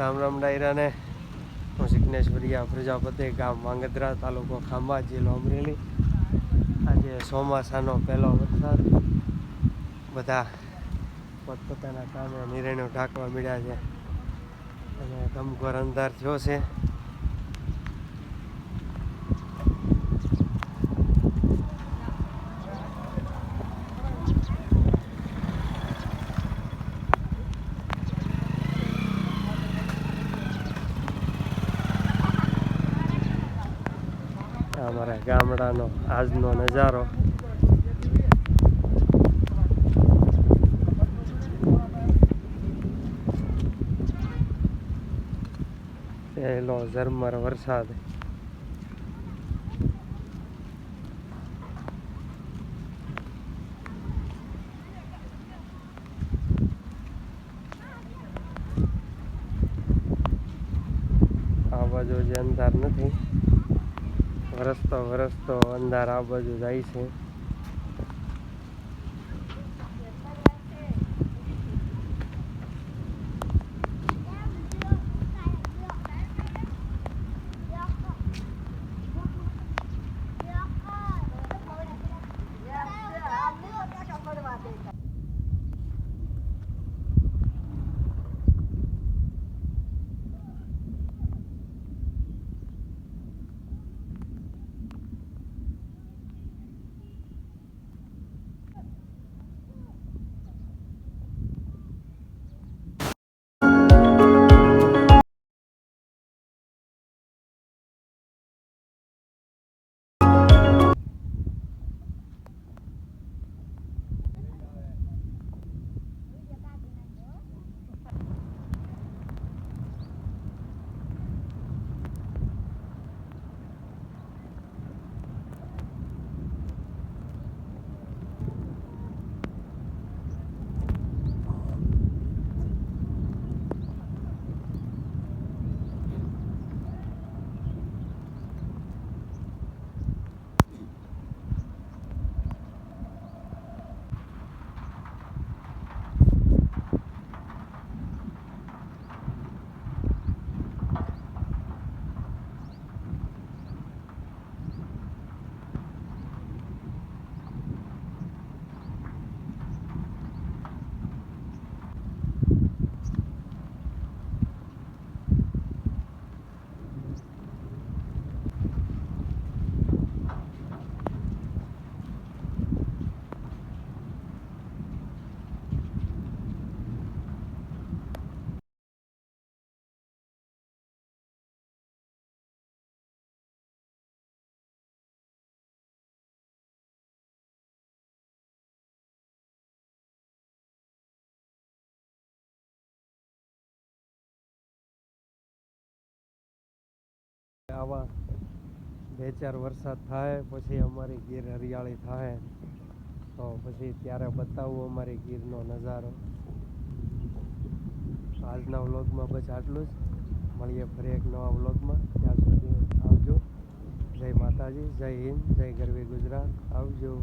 રામ રામ ડાયરાને. હું સિગ્નેશ્વરિયા પ્રજાપતિ ગામ માંગદરા તાલુકો ખાંભા જિલ્લો અમરેલી. આજે ચોમાસાનો પહેલો વરસાદ. બધા પોતપોતાના કામે નિર્ણયો ઢાંકવા મળ્યા છે. અને ગમઘોર અંધાર થયો છે. અમારા ગામડાનો આજનો નજારો. પહેલો ઝરમર વરસાદ. આ બાજુ જે અંધાર નથી. વરસતો વરસતો અંધાર બાજુ જાય છે. આવા બે ચાર વરસાદ થાય, પછી અમારી ગીર હરિયાળી થાય, તો પછી ત્યારે બતાવવું અમારી ગીરનો નજારો. આજના વ્લોગમાં બસ આટલું જ. મળીએ ફરી એક નવા વ્લોગમાં. ત્યાં સુધી આવજો. જય માતાજી, જય હિન્દ, જય ગરવી ગુજરાત. આવજો.